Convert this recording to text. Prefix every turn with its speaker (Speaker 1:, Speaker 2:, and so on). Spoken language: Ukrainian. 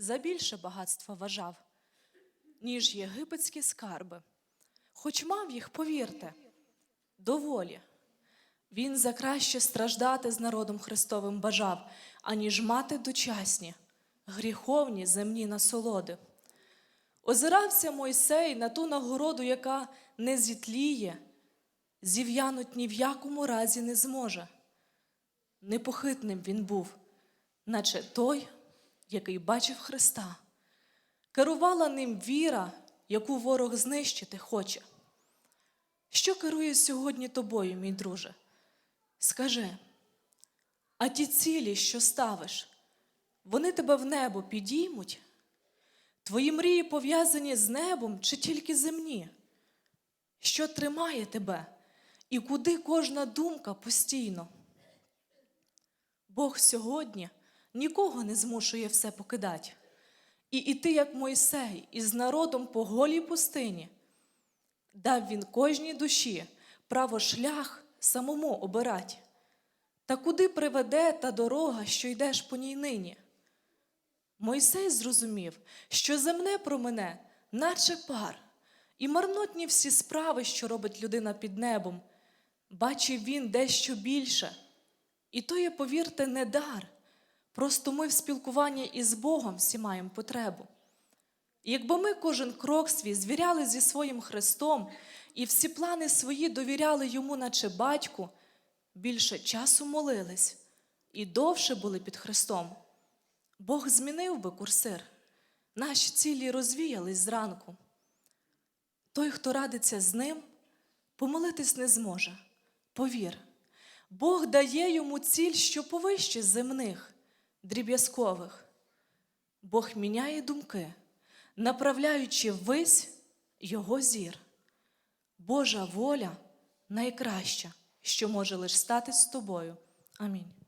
Speaker 1: за більше багатства вважав, ніж єгипетські скарби. Хоч мав їх, повірте, доволі. Він за краще страждати з народом Христовим бажав, аніж мати дочасні, гріховні земні насолоди. Озирався Мойсей на ту нагороду, яка не зітліє, зів'януть ні в якому разі не зможе. Непохитним він був, наче той, який бачив Христа. Керувала ним віра, яку ворог знищити хоче. Що керує сьогодні тобою, мій друже? Скажи, а ті цілі, що ставиш, вони тебе в небо підіймуть? Твої мрії пов'язані з небом чи тільки земні? Що тримає тебе і куди кожна думка постійно? Бог сьогодні нікого не змушує все покидати. І іти, як Мойсей, із народом по голій пустині. Дав він кожній душі право шлях самому обирать. Та куди приведе та дорога, що йдеш по ній нині? Мойсей зрозумів, що земне про мене, наче пар, і марнотні всі справи, що робить людина під небом. Бачив він дещо більше. І то є, повірте, не дар. Просто ми в спілкуванні із Богом всі маємо потребу. Якби ми кожен крок свій звіряли зі своїм Христом і всі плани свої довіряли йому, наче батьку, більше часу молились і довше були під Христом. Бог змінив би курсир, наші цілі розвіялись зранку. Той, хто радиться з ним, помолитись не зможе. Повір, Бог дає йому ціль, що повище земних, дріб'язкових. Бог міняє думки, направляючи ввись його зір. Божа воля найкраща, що може лиш стати з тобою. Амінь.